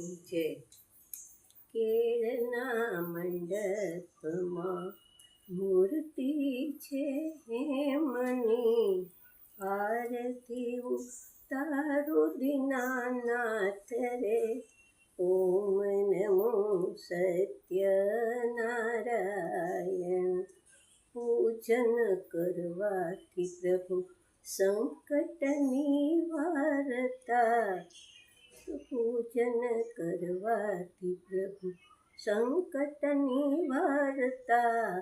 છે. કેળના મંડપમાં મૂર્તિ છે હેમની આરતી તારું દિનાનાથ રે. ઓમ નમો સત્યનારાયણ. પૂજન કરવાથી પ્રભુ સંકટ નિવારતા પૂજન કરવાથી પ્રભુ સંકટ નિવારતા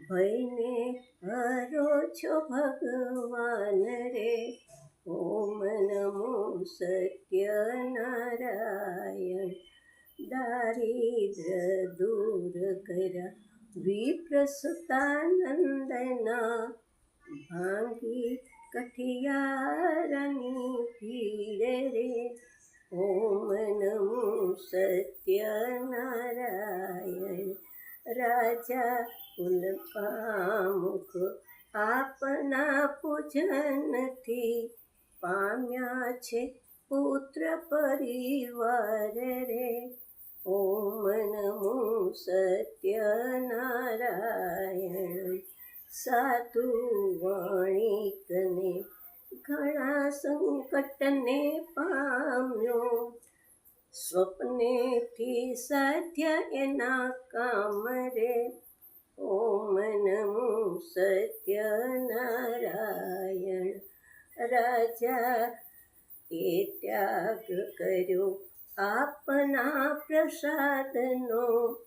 ભયને હરો છો ભગવાન રે ઓમ નમો સત્યનારાયણ દારિદ્ર દૂર કર્યા વિપ્રસુતાનંદના ભાંગી કઠિયારની સત્યનારાયણ રાજા ઉલ્પામુખ આપના પૂજનથી પામ્યા છે પુત્ર પરિવાર રે ઓમ નમો સત્યનારાયણ સાધુ વણિકને ઘણા સંકટને પામ્યો સ્વપ્નેથી સાધ્ય એના કામ રે. ઓમ નમો સત્યનારાયણ રાજા, એ ત્યાગ કર્યો આપના પ્રસાદનો.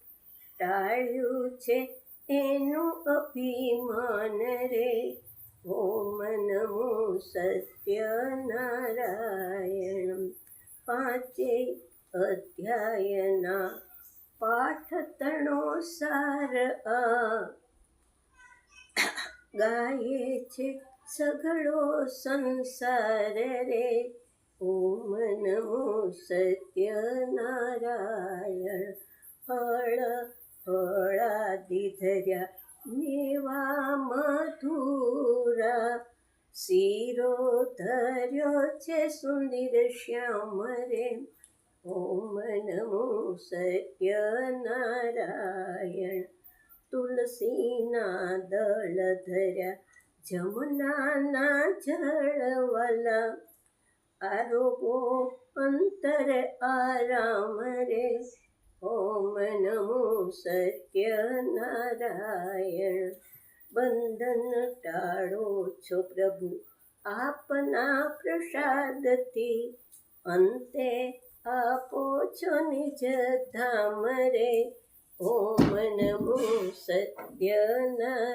ટાળ્યું છે એનું અભિમાન રે. ઓમ નમો સત્યનારાયણ પાંચે અધ્યાયના પાઠ તણો સાર ગાયે છે સઘળો સંસાર રે ઓમ નમો સત્યનારાયણ ફળ ફળાદી ધર્યા મેવા મધુરા શિરો ધર્યો છે સુંદર શ્યામ રે ઓમ નમો સત્યનારાયણ તુલસીના દળ ધર્યા જમનાના જળવાલા આરોગો અંતર આરામ રે ઓમ નમો સત્યનારાયણ બંધન ટાળો છો પ્રભુ આપના પ્રસાદથી અંતે આપો છો નિજ ધામ રે ઓમ નમો સત્યનારાયણ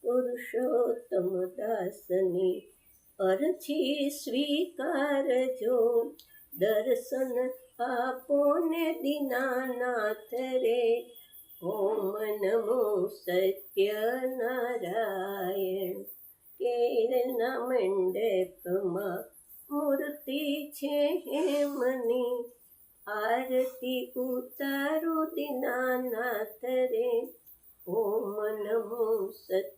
પુરુષોત્તમ દાસની અરજી સ્વીકારજો દર્શન આપો ને દીનાનાથ રે ઓમ નમો સત્યનારાયણ કેળના મંડપમાં મૂર્તિ છે હેમની આરતી ઉતારો દિનાનાથ રે ઓમ નમો સત્યનારાયણ